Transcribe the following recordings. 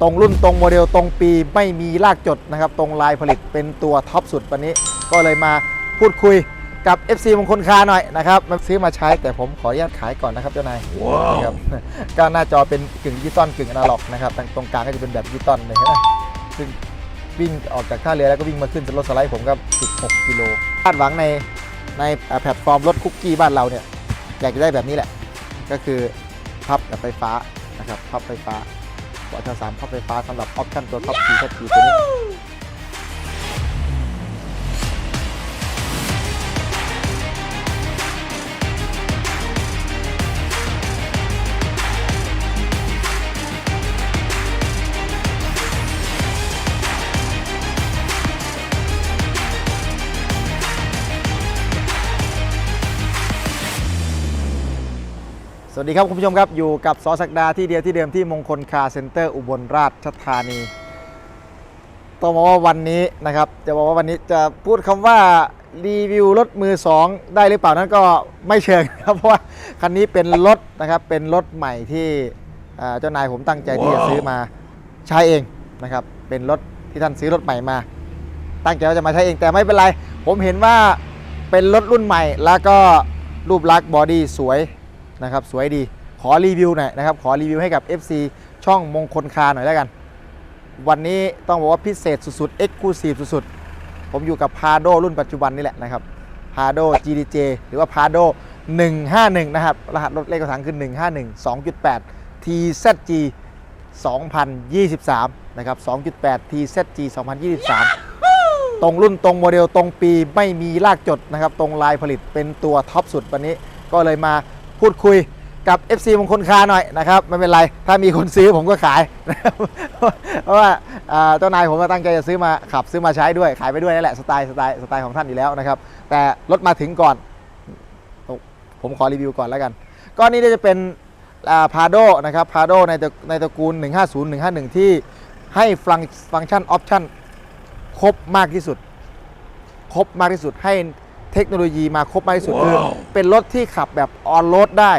ตรงรุ่นตรงโมเดลตรงปีไม่มีลากจดนะครับ ตรงลายผลิตเป็นตัวท็อปสุดวันนี้ ก็เลยมาพูดคุยกับ FC มงคลคาหน่อยนะครับมาซื้อมาใช้แต่ผมขออนุญาตขายก่อนนะครับเจ้านายนะครับก็หน้าจอเป็นกึ่งดิจิตอลกึ่งอนาล็อกนะครับตรงกลางก็จะเป็นแบบดิจิตอลเลยนะซึ่งวิ่งออกจากท่าเรือแล้วก็วิ่งมาขึ้นรถสไลด์ผมก็16กิโลคาดหวังในในอ่าแพลตฟอร์มรถคุกกี้บ้านเราเนี่ยอยากจะได้แบบนี้แหละ ก็คือพับแบบไฟฟ้านะครับพับไฟฟ้า ปอชสามพับไฟฟ้าสำหรับออปชั่นตัวท็อปทีท็อปทีตัวนี้ วัสดีครับคุณผู้ชมครับ อยู่กับสอสักดาที่เดียวที่เดิมที่มงคลคาร์เซ็นเตอร์อุบลราชธานีต้องบอกว่าวันนี้นะครับ จะบอกว่าวันนี้จะพูดคำว่ารีวิวรถมือ 2 ได้หรือเปล่านั้นก็ไม่เชิงนะครับเพราะว่าคันนี้เป็นรถนะครับเป็นรถใหม่ที่เจ้านายผมตั้งใจที่จะซื้อมาใช้เองนะครับเป็นรถที่ท่านซื้อรถใหม่มา ตั้งใจว่าจะมาใช้เองแต่ไม่เป็นไร ผมเห็นว่าเป็นรถรุ่นใหม่แล้วก็รูปลักษณ์บอดี้สวย นะครับสวยดีขอรีวิวหน่อยนะครับขอรีวิวให้กับ FC ช่องมงคลคาหน่อยแล้วกัน วันนี้ต้องบอกว่าพิเศษสุดๆ Exclusive สุดๆ ผมอยู่กับ Prado รุ่นปัจจุบันนี่แหละนะครับ Prado GDJ หรือว่า Prado 151 นะครับ รหัสรถเลขกระถังคือ 151 2.8 TZG 2023 นะครับ 2.8 TZG 2023 ตรงรุ่นตรงโมเดลตรงปีไม่มีลากจดนะครับ ตรงลายผลิตเป็นตัวท็อปสุดวันนี้ก็เลยมา พูดคุยกับ FC มงคลคาหน่อยนะครับไม่เป็นไร ถ้ามีคนซื้อผมก็ขายนะครับเพราะว่าเจ้านายผมก็ตั้งใจจะซื้อมาขับซื้อมาใช้ด้วยขายไปด้วยนั่นแหละสไตล์สไตล์สไตล์ของท่านอยู่แล้วนะครับ แต่รถมาถึงก่อน ผมขอรีวิวก่อนแล้วกันก็นี่จะเป็นพาโดนะครับพาโดในตระในตระกูล 150 151 ที่ให้ฟังฟังก์ชันออปชั่นครบมากที่สุด ครบมากที่สุดให้ เทคโนโลยีมาครบมากที่สุดคือ เป็นรถที่ขับแบบออนโรดได้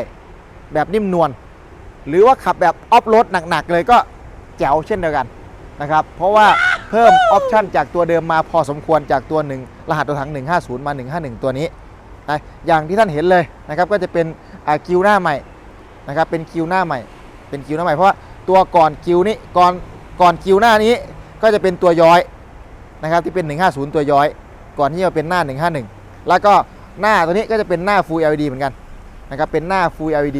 แบบนิ่มนวลหรือว่าขับแบบออฟโรดหนักๆเลยก็แจ๋วเช่นเดียวกันนะครับเพราะว่าเพิ่มออปชันจากตัวเดิมมาพอสมควรจากตัวหนึ่งรหัสตัวถัง 150 มา 151 ตัวนี้นะอย่างที่ท่านเห็นเลยนะครับก็จะเป็นอ่ากิวหน้าใหม่นะครับเป็นกิวหน้าใหม่ เป็นกิวหน้าใหม่เพราะว่าตัวก่อนกิวนี้ก่อนก่อนกิวหน้านี้ก็จะเป็นตัวย้อยนะครับที่เป็น 150 ตัวย้อย ก่อนที่จะเป็นหน้า 151 แล้วก็หน้าตัวนี้ก็จะเป็นหน้า Full LED เหมือนกันนะครับเป็นหน้า Full LED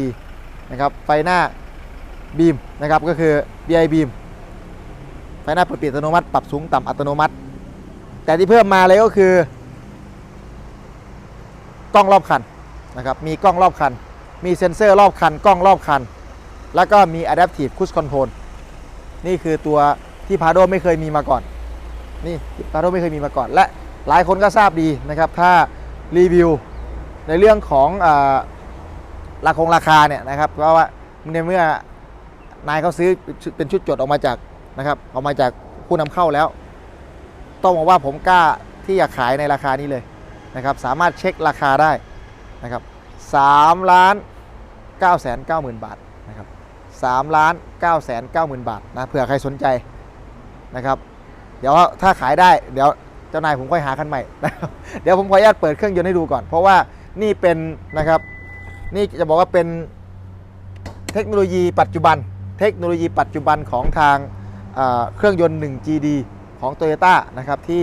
นะครับไฟหน้าบีมนะครับก็คือ BI beam ไฟหน้าเปิดปิดอัตโนมัติ ปรับสูงต่ำอัตโนมัติ แต่ที่เพิ่มมาเลยก็คือกล้องรอบคันนะครับมีกล้องรอบคัน มีเซ็นเซอร์รอบคัน กล้องรอบคัน แล้วก็มี Adaptive Cruise Control นี่คือตัวที่พาโดไม่เคยมีมาก่อน นี่พาโดไม่เคยมีมาก่อนและ หลายคนก็ทราบดีนะครับ ถ้ารีวิวในเรื่องของอราคงราคาเนี่ยนะครับเพราะว่าในเมื่อนายเขาซื้อเป็นชุดจดออกมาจากนะครับออกมาจากผู้นำเข้าแล้ว ต้องบอกว่าผมกล้าที่จะขายในราคานี้เลยนะครับ สามารถเช็คราคาได้นะครับสามล้านเก้าแสนเก้าหมื่นบาทนะครับสามล้านเก้าแสนเก้าหมื่นบาทนะเผื่อใครสนใจนะครับ เดี๋ยวถ้าขายได้เดี๋ยว จ้านายผมค่อยหาคันใหม่นะครับเดี๋ยวผมขออนุญาตเปิดเครื่องยนต์ให้ดูก่อน เพราะว่านี่เป็นนะครับ นี่จะบอกว่าเป็นเทคโนโลยีปัจจุบัน เทคโนโลยีปัจจุบันของทางเครื่องยนต์ 1 GD ของ Toyota นะครับที่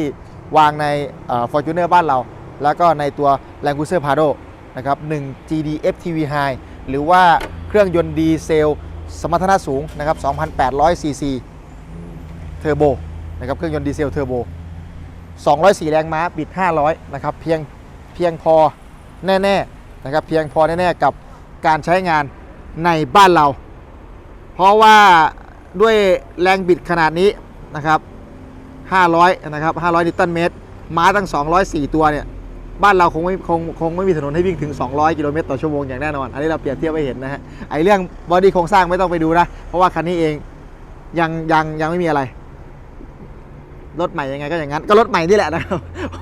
วางในเอ่อ Fortuner บ้านเรา แล้วก็ในตัว Land Cruiser Prado นะครับ 1 GD FTV High หรือว่าเครื่องยนต์ดีเซล สมรรถนะสูงนะครับ 2,800 cc เทอร์โบนะครับเครื่องยนต์ดีเซลเทอร์โบ 204 แรงม้าบิด 500 นะครับ เพียงเพียงพอแน่ๆนะครับ เพียงพอแน่ๆกับการใช้งานในบ้านเรา เพราะว่าด้วยแรงบิดขนาดนี้นะครับ 500 นะครับ 500 นิวตันเมตร ม้าตั้ง 204 ตัวเนี่ย บ้านเราคงไม่คงคงไม่มีถนนให้วิ่งถึง 200 กิโลเมตรต่อชั่วโมงอย่างแน่นอน อันนี้เราเปรียบเทียบให้เห็นนะฮะ ไอเรื่องบอดี้โครงสร้างไม่ต้องไปดูนะ เพราะว่าคันนี้เองยังยังยังไม่มีอะไร รถใหม่ยังไงก็อย่างนั้นก็รถใหม่นี่แหละนะครับเพ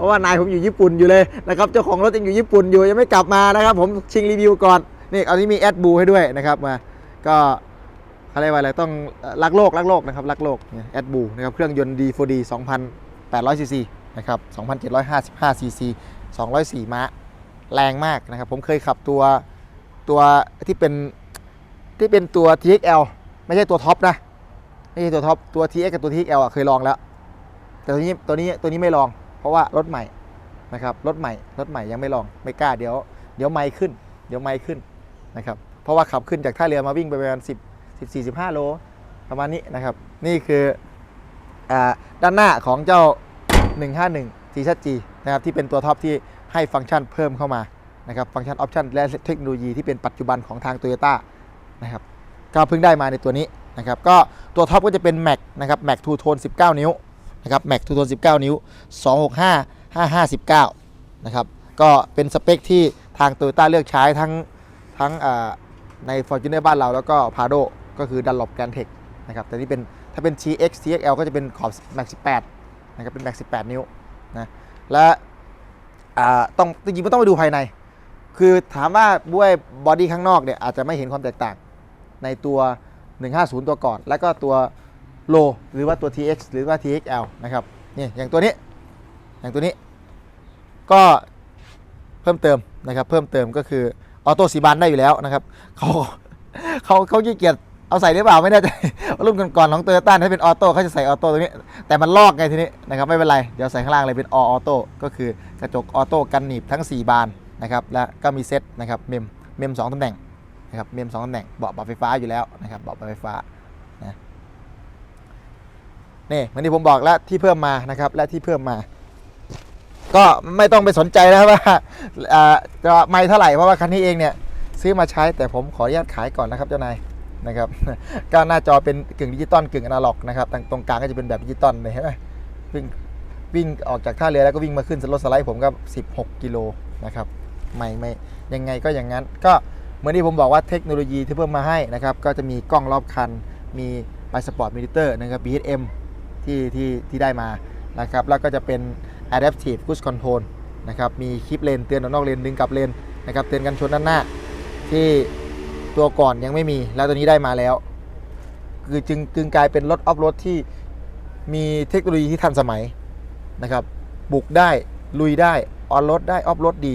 ราะว่านายผมอยู่ญี่ปุ่นอยู่เลยนะครับเจ้าของรถยังอยู่ญี่ปุ่นอยู่ยังไม่กลับมานะครับ ผมชิงรีวิวก่อนนี่อันนี้มีแอดบูให้ด้วยนะครับมาก็เขาเรียกว่าอะไรต้องรักโลกรักโลกนะครับรักโลกเนี่ยแอดบูนะครับเครื่องยนต์ D4D 2,800ซีซีนะครับ2,755ซีซี204ม้าแรงมากนะครับผมเคยขับตัวตัวที่เป็นที่เป็นตัว TXL ไม่ใช่ตัวท็อปนะ ไม่ใช่ตัวท็อปตัว TX กับตัว TXL อะเคยลองแล้ว แต่ตัวนี้ตัวนี้ตัวนี้ไม่ลอง เพราะว่ารถใหม่นะครับรถใหม่รถใหม่ยังไม่ลองไม่กล้าเดี๋ยวเดี๋ยวไม่ขึ้น เดี๋ยวไม่ขึ้นนะครับเพราะว่าขับขึ้นจากท่าเรือมาวิ่งไปประมาณ10 14 15โลประมาณนี้นะครับ นี่คืออาด้านหน้าของเจ้า 151 t z g นะครับที่เป็นตัวท็อปที่ให้ฟังก์ชันเพิ่มเข้ามานะครับฟังก์ชันออปชันและเทคโนโลยีที่เป็นปัจจุบันของทาง Toyota นะครับก็เพิ่งได้มาในตัวนี้ นะครับก็ตัวท็อปก็จะเป็น Mac นะครับ Mac Two Tone 19 นิ้วนะครับ Mac Two Tone 19 นิ้ว 265 5519นะครับก็เป็นสเปคที่ทาง Toyota เลือกใช้ทั้งทั้งใน Fortuner บ้านเราแล้วก็ Prado ก็คือ Dunlop Grand Tech นะครับแต่นี่เป็นถ้าเป็น TX TXL ก็จะเป็นขอบ Mac 18นะครับเป็น Mac 18 นิ้วนะและอ่าต้องจริงๆมันต้องไปดูภายใน คือถามว่าด้วยบอดี้ข้างนอกเนี่ยอาจจะไม่เห็นความแตกต่างในตัว 150 ตัวก่อน แล้วก็ตัวโลหรือว่าตัว TX หรือว่า TXL นะครับนี่อย่างตัวนี้อย่างตัวนี้ก็เพิ่มเติมนะครับเพิ่มเติมก็คือออโต้สีบานได้อยู่แล้วนะครับเขาเขาเขาขี้เกียจเอาใส่หรือเปล่าไม่แน่ใจรุ่นก่อนๆของเตอร์ต้านถ้าเป็นออโต้เขาจะใส่ออโต้ตรงนี้ แต่มันลอกไงทีนี้นะครับไม่เป็นไรเดี๋ยวใส่ข้างล่างเลยเป็นออโต้ก็คือกระจกออโต้กันหนีบทั้ง 4 บานนะครับและก็มีเซตนะครับเมมเมมสองตำแหน่ง นะครับเมมสองตำแหน่งเบาะปรับไฟฟ้าอยู่แล้วนะครับเบาะปรับไฟฟ้านะนี่เหมือนที่ผมบอกแล้วที่เพิ่มมานะครับและที่เพิ่มมา ก็ไม่ต้องไปสนใจแล้วว่าจะไม่เท่าไหร่เพราะว่าคันนี้เองเนี่ยซื้อมาใช้แต่ผมขออนุญาตขายก่อนนะครับเจ้านายนะครับก็หน้าจอเป็นกึ่งดิจิตอลกึ่งอนาล็อกนะครับตรงกลางก็จะเป็นแบบดิจิตอลเลยเห็นไหมวิ่งวิ่งออกจากท่าเรือแล้วก็วิ่งมาขึ้นรถสไลด์ผมก็ 16 กิโลนะครับไม่ไม่ยังไงก็อย่างนั้นก็ มือนที่ผมบอกว่าเทคโนโลยีที่เพิ่มมาให้นะครับ ก็จะมีกล้องรอบคัน มีไ s สปอร์ตมิเตอร์นะครับ BSM ที่ที่ที่ได้มานะครับ แล้วก็จะเป็น Adaptive Cruise Control นะครับ มีคลิปเลนเตือนออนอกเลนดึงกลับเลนนะครับ เตือนกันชนด้านหน้า ที่ตัวก่อนยังไม่มี แล้วตัวนี้ได้มาแล้ว คือจึงจึงกลายเป็นรถออฟโรดที่มีเทคโนโลยีที่ทันสมัยนะครับ บุกได้ลุยได้ออนรถได้ออฟโรดดี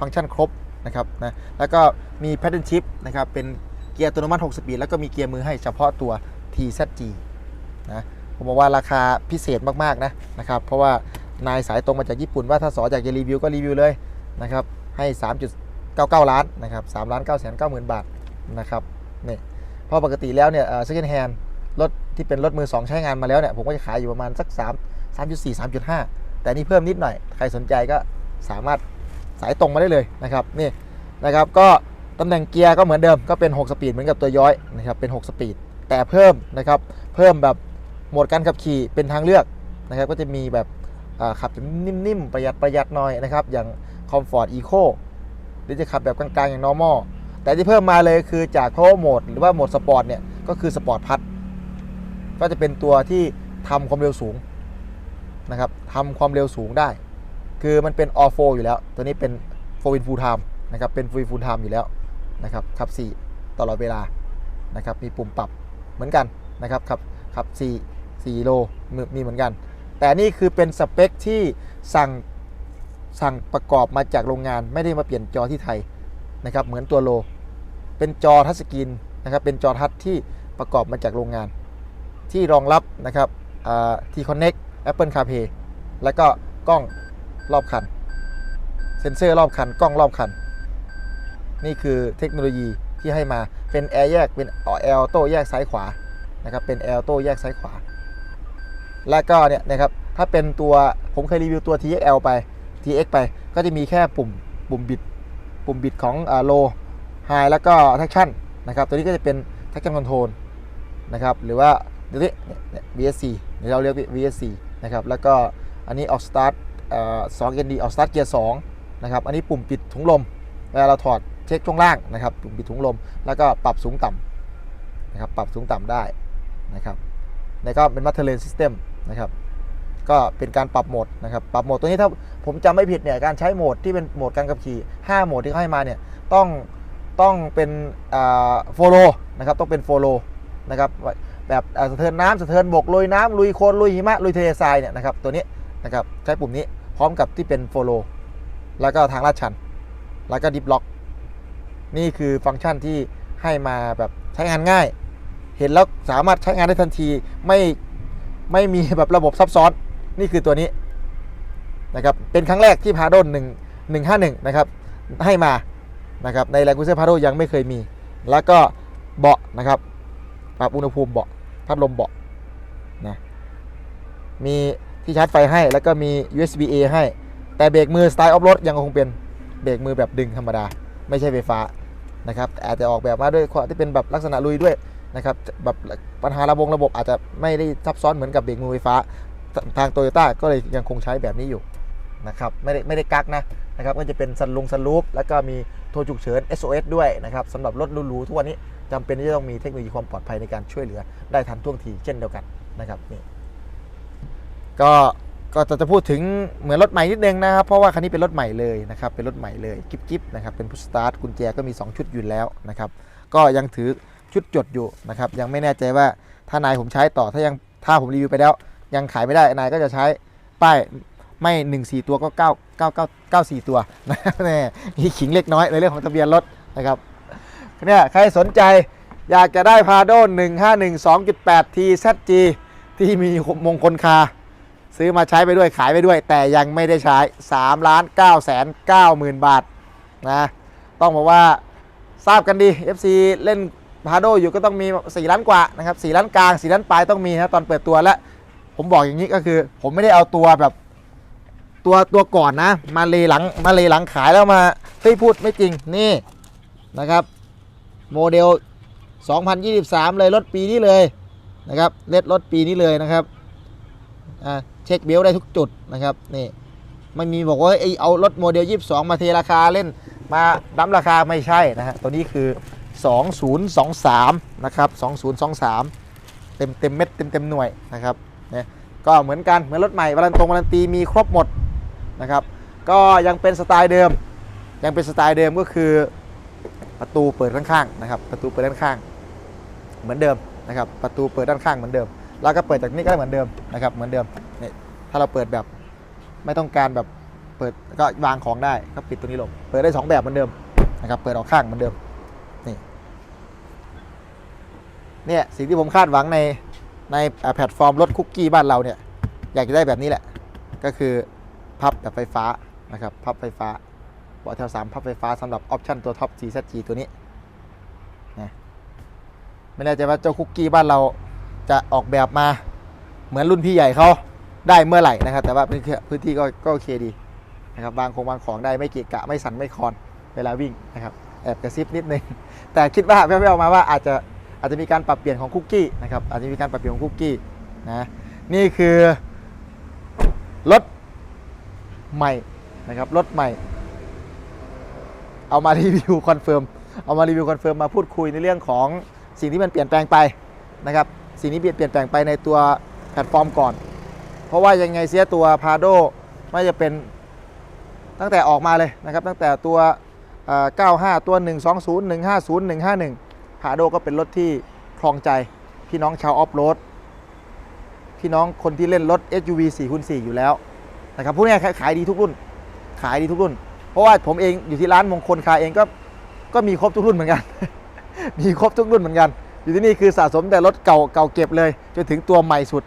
ฟังก์ชันครบ นะครับนะแล้วก็มีแพ t เทิร์นชิพนะครับเป็นเกียร์อัตโนมัติ 6 สปีด แล้วก็มีเกียร์มือให้เฉพาะตัว TZG นะผมบอกว่าราคาพิเศษมาก ๆ นะนะครับเพราะว่านายสายตรงมาจากญี่ปุ่นว่าถ้าสออยากจะรีวิวก็รีวิวเลยนะครับให้ 3.99 ล้านนะครับ3ล้าน9แสน9หมื่นบาทนะครับนี่เพราะปกติแล้วเนี่ยเซ็ก n d แฮนรถที่เป็นรถมือ 2 ใช้งานมาแล้วเนี่ยผมก็จะขายอยู่ประมาณสัก 3 3.4 3.5 แต่นี่เพิ่มนิดหน่อย ใครสนใจก็สามารถ สายตรงมาได้เลยนะครับนี่นะครับก็ตำแหน่งเกียร์ก็เหมือนเดิมก็เป็น 6 สปีดเหมือนกับตัวย้อยนะครับเป็น 6 สปีด แต่เพิ่มนะครับเพิ่มแบบโหมดการขับขี่เป็นทางเลือกนะครับก็จะมีแบบขับแบบนิ่มๆ ประหยัดประหยัดหน่อยนะครับอย่าง Comfort Eco หรือจะขับแบบกลางๆ อย่าง normal แต่ที่เพิ่มมาเลยคือจาก Power Mode หรือว่าโหมดสปอร์ตเนี่ยก็คือสปอร์ตพัดก็จะเป็นตัวที่ทำความเร็วสูงนะครับทำความเร็วสูงได้ คือมันเป็น All 4อยู่แล้ว ตัวนี้เป็น4 win full time นะครับ เป็น full full time อยู่แล้วนะครับขับ 4 ตลอดเวลานะครับ มีปุ่มปรับเหมือนกันนะครับขับขับ 4 4โลมีมีเหมือนกัน แต่นี่คือเป็นสเปคที่สั่งสั่งประกอบมาจากโรงงาน ไม่ได้มาเปลี่ยนจอที่ไทยนะครับ เหมือนตัวโล เป็นจอทัชสกรีนนะครับ เป็นจอทัชที่ประกอบมาจากโรงงาน ที่รองรับนะครับทีคอนเน็ก Apple CarPlay แล้วก็กล้อง รอบคัน เซ็นเซอร์รอบคัน กล้องรอบคัน นี่คือเทคโนโลยีที่ให้มาเป็นแอร์แยกเป็นแอร์โต้แยกซ้ายขวานะครับเป็นแอร์โต้แยกซ้ายขวา แล้วก็เนี่ยนะครับถ้าเป็นตัวผมเคยรีวิวตัว TXL ไป TX ไปก็จะมีแค่ปุ่มปุ่มบิด ปุ่มบิดของโลไฮแล้วก็ traction นะครับตัวนี้ก็จะเป็น traction control นะครับหรือว่าเดี๋ยวนี้เนี่ย VSC เดี๋ยวเราเรียก VSC นะครับแล้วก็อันนี้ออก start เอ่อ2 ND ออก start เกียร์2นะครับอันนี้ปุ่มปิดถุงลมเวลาเราถอดเช็คช่วงล่างนะครับปุ่มปิดถุงลม แล้วก็ปรับสูงต่ำนะครับปรับสูงต่ำได้นะครับแล้วก็เป็น Master Lane System นะครับก็เป็นการปรับโหมดนะครับปรับโหมดตัวนี้ถ้าผมจำไม่ผิดเนี่ยการใช้โหมดที่เป็นโหมดการขับขี่ 5 โหมดที่เขาให้มาเนี่ยต้องต้องเป็นโฟโลนะครับต้องเป็นโฟโลนะครับแบบสะเทินน้ำสะเทินบกลุยน้ำลุยโคลนลุยหิมะลุยทะเลทรายเนี่ยนะครับตัวนี้นะครับใช้ปุ่มนี้ พร้อมกับที่เป็นโฟโลแล้วก็ทางลาดชัน แล้วก็ดิฟล็อก นี่คือฟังก์ชันที่ให้มาแบบใช้งานง่าย เห็นแล้วสามารถใช้งานได้ทันทีไม่ไม่มีแบบระบบซับซ้อน นี่คือตัวนี้นะครับ เป็นครั้งแรกที่พาโดน1 151นะครับ ให้มานะครับในแรงกุเซอร์พาโดยังไม่เคยมี แล้วก็เบาะนะครับปรับอุณหภูมิเบาะพัดลมเบาะนะมี ที่ชาร์จไฟให้แล้วก็มี USB A ให้ แต่เบรกมือสไตล์ออฟโรดยังคงเป็นเบรกมือแบบดึงธรรมดา ไม่ใช่ไฟฟ้านะครับแต่อาจจะออกแบบมาด้วยความที่เป็นแบบลักษณะลุยด้วยนะครับแบบปัญหาระบบระบบอาจจะไม่ได้ซับซ้อนเหมือนกับเบรกมือไฟฟ้า ทางโตโยต้าก็เลยยังคงใช้แบบนี้อยู่นะครับไม่ได้ไม่ได้กักนะนะครับก็จะเป็นซันลงซันลูปแล้วก็มีโทรฉุกเฉิน SOS ด้วยนะครับสำหรับรถหรูๆทุกวันนี้จำเป็นที่จะต้องมีเทคโนโลยีความปลอดภัยในการช่วยเหลือได้ทันท่วงทีเช่นเดียวกันนะครับนี่ ก็ก็จะจะพูดถึงเหมือนรถใหม่นิดนึงนะครับ เพราะว่าคันนี้เป็นรถใหม่เลยนะครับ เป็นรถใหม่เลยกิ๊บๆนะครับ เป็นพุชสตาร์ทกุญแจก็มี 2 ชุดอยู่แล้วนะครับ ก็ยังถือชุดจดอยู่นะครับ ยังไม่แน่ใจว่าถ้านายผมใช้ต่อ ถ้ายังถ้าผมรีวิวไปแล้ว ยังขายไม่ได้ นายก็จะใช้ป้ายไม่หนึ่งสี่ตัวก็เก้าเก้าเก้าสี่ตัวนะแน่มีขิงเล็กน้อยในเรื่องของทะเบียนรถนะครับเนี่ยใครสนใจอยากจะได้พาโด151 2.8 TZG ที่มีมงคลคา ซื้อมาใช้ไปด้วยขายไปด้วย แต่ยังไม่ได้ใช้3ล้าน9แสน9หมื่นบาทนะต้องบอกว่าทราบกันดี FC เล่นพาโดอยู่ก็ต้องมี 4 ล้านกว่านะครับ4ล้านกลาง 4 ล้านปลายต้องมีนะตอนเปิดตัวและ ผมบอกอย่างนี้ก็คือ ผมไม่ได้เอาตัวแบบตัวตัวก่อนนะ มาเลหลังมาเลหลังขายแล้วมาเฮ้ยพูดไม่จริงนี่นะครับ โมเดล 2023 เลยรถปีนี้เลยนะครับเล็ดรถปีนี้เลยนะครับอ่า เช็คเบลได้ทุกจุดนะครับนี่ไม่มีบอกว่าไอเอารถโมเดล 22 มาเทราคาเล่นมาดั้มราคาไม่ใช่นะฮะตัวนี้คือ 2023 นะครับ 2023 เต็มเต็มเม็ดเต็มเต็มหน่วยนะครับเนี่ยก็เหมือนกันเหมือนรถใหม่วารันตรงวารันตีมีครบหมดนะครับ ก็ยังเป็นสไตล์เดิม ยังเป็นสไตล์เดิมก็คือประตูเปิดด้านข้างนะครับ ประตูเปิดด้านข้าง เหมือนเดิมนะครับ ประตูเปิดด้านข้างเหมือนเดิม แล้วก็เปิดจากนี้ก็ได้เหมือนเดิมนะครับเหมือนเดิมนี่ถ้าเราเปิดแบบไม่ต้องการแบบเปิดก็วางของได้ก็ปิดตัวนี้ลง เปิดได้สองแบบเหมือนเดิมนะครับเปิดออกข้างเหมือนเดิมนี่เนี่ยสิ่งที่ผมคาดหวังในในแพลตฟอร์มรถคุกกี้บ้านเราเนี่ยอยากจะได้แบบนี้แหละ ก็คือพับแบบไฟฟ้านะครับพับไฟฟ้าเบาะแถวสามพับไฟฟ้าสำหรับออปชั่นตัวท็อป CZG ตัวนี้นะไม่แน่ใจว่าเจ้าคุกกี้บ้านเรา จะออกแบบมาเหมือนรุ่นพี่ใหญ่เขาได้เมื่อไหร่นะครับ แต่ว่าพื้นที่ก็ก็โอเคดีนะครับวางของวางของได้ไม่เกะกะไม่สั่นไม่คลอนเวลาวิ่งนะครับแอบกระซิบนิดนึงแต่คิดว่าแว่วๆมาว่าอาจจะอาจจะมีการปรับเปลี่ยนของคุกกี้นะครับอาจจะมีการปรับเปลี่ยนของคุกกี้นะนี่คือรถใหม่นะครับรถใหม่ เอามารีวิวคอนเฟิร์มเอามารีวิวคอนเฟิร์มมาพูดคุยในเรื่องของสิ่งที่มันเปลี่ยนแปลงไปนะครับ สิ่งที่เปลี่ยนเปลี่ยนแปลงไปในตัวแพลตฟอร์มก่อน เพราะว่ายังไงเสียตัวพาโดไม่จะเป็นตั้งแต่ออกมาเลยนะครับ ตั้งแต่ตัว 95 ตัว 120 150 151พาโดก็เป็นรถที่คลองใจพี่น้องชาวออฟโรดพี่น้องคนที่เล่นรถ SUV 4คูณ4อยู่แล้วนะครับพวกนี้ขายดีทุกรุ่น ขายดีทุกรุ่น เพราะว่าผมเองอยู่ที่ร้านมงคลคาเองก็ก็มีครบทุกรุ่นเหมือนกัน มีครบทุกรุ่นเหมือนกัน อยู่ที่นี่คือสะสมแต่รถเก่าเก่าเก็บเลยจนถึงตัวใหม่สุด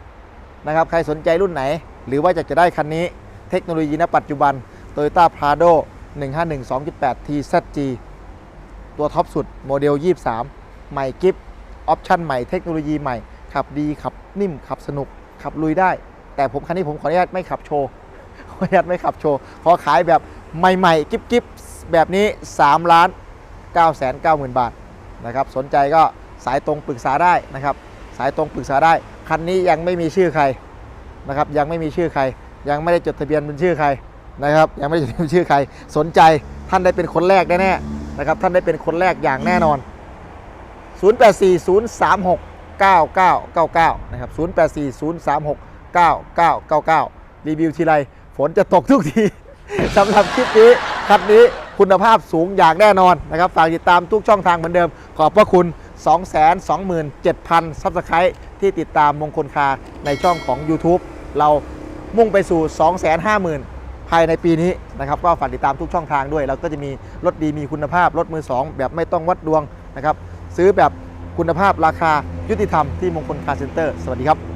นะครับใครสนใจรุ่นไหน หรือว่าจะจะได้คันนี้ เทคโนโลยีณปัจจุบัน Toyota Prado 151 2.8 TZG ตัวท็อปสุดโมเดล 23 ใหม่กิฟต์ออปชั่นใหม่เทคโนโลยีใหม่ ขับดีขับนิ่ม ขับสนุก ขับลุยได้ แต่ผมคันนี้ผมขออนุญาตไม่ขับโชว์ขออนุญาตไม่ขับโชว์ ขอขายแบบใหม่ๆกิ๊บๆแบบนี้3ล้าน9แสน9หมื่นบาทนะครับสนใจก็ สายตรงปรึกษาได้นะครับ สายตรงปรึกษาได้ คันนี้ยังไม่มีชื่อใครนะครับ ยังไม่มีชื่อใคร ยังไม่ได้จดทะเบียนเป็นชื่อใครนะครับ ยังไม่ได้จดทะเบียนเป็นชื่อใคร สนใจท่านได้เป็นคนแรกแน่ๆนะครับ ท่านได้เป็นคนแรกอย่างแน่นอน 0840369999 นะครับ 0840369999 รีวิวทีไรฝนจะตกทุกทีสำหรับคลิปนี้คันนี้คุณภาพสูงอย่างแน่นอนนะครับ ฝากติดตามทุกช่องทางเหมือนเดิม ขอบพระคุณ 227,000ซับสไครต์ที่ติดตามมงคลคาในช่องของ YouTube เรามุ่งไปสู่ 250,000 ภายในปีนี้นะครับก็ฝากติดตามทุกช่องทางด้วย เราก็จะมีรถดีมีคุณภาพ รถมือ 2 แบบไม่ต้องวัดดวงนะครับ ซื้อแบบคุณภาพราคายุติธรรมที่มงคลคาร์เซ็นเตอร์ สวัสดีครับ